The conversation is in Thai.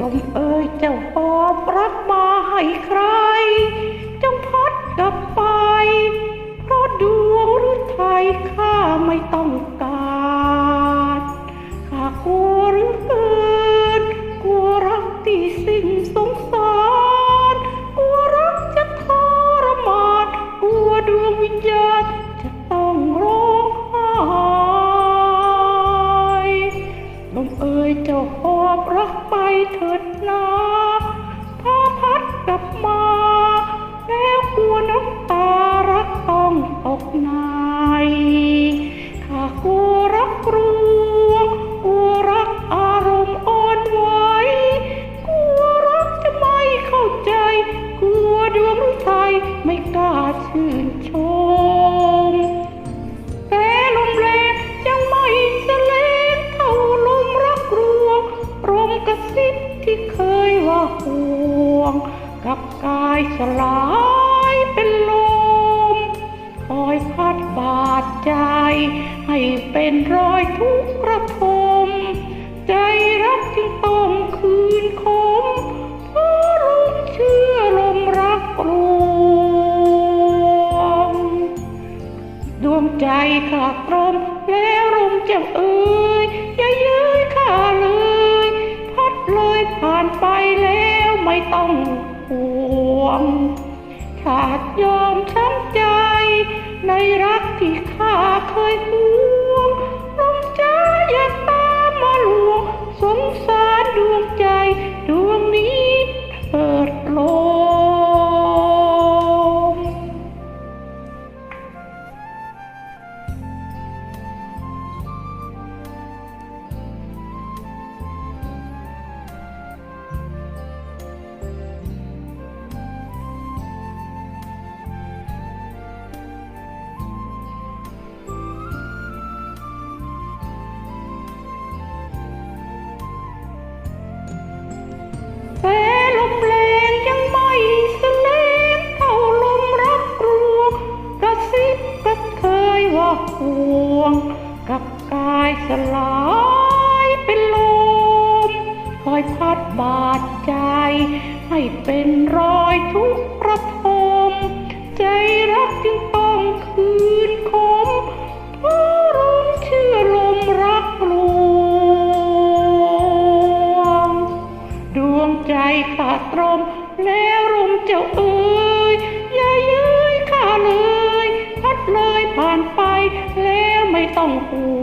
ลมเอ่ยเจ้าปอบรักมาให้ใคร จงพัดกลับไป เพราะดวงหรือไทยข้าไม่ต้องการข้ากลัวหรือเกินกลัวรักที่สิ้นสงสารกลัวรักจะทรมานกลัวดวงวิญญาณจะต้องร้องไห้ลมเอ่ยเจ้าหอบรัก ถิดนาพาพัดกลับมา แล้วกลัวน้ำตารักต้องตกในข้ากลัวรักรวกลัวรักอารมณ์อ่อนไหวกลัวรักจะไม่เข้าใจกลัวดวงฤทัยไม่กล้าชื่นชม ลายเป็นลมคอยพัดบาดใจ ให้เป็นรอยทุกระทม ใจรักจึงต้องคืนคม งขาดยอมช้ำใจ ในรักที่ข้าเคยห่ กายสลายเป็นลมคอยพัดบาดใจ ให้เป็นรอยทุกข์ระทม ใจรักจึงต้องคืนคมเพราะลมเชื่อลมรักลวง ดวงใจขาดตรมแล้วลมเจ้าเอ๋ยอย่าเย้ยข้าเลย พัดเลยผ่านไปแล้วไม่ต้องห่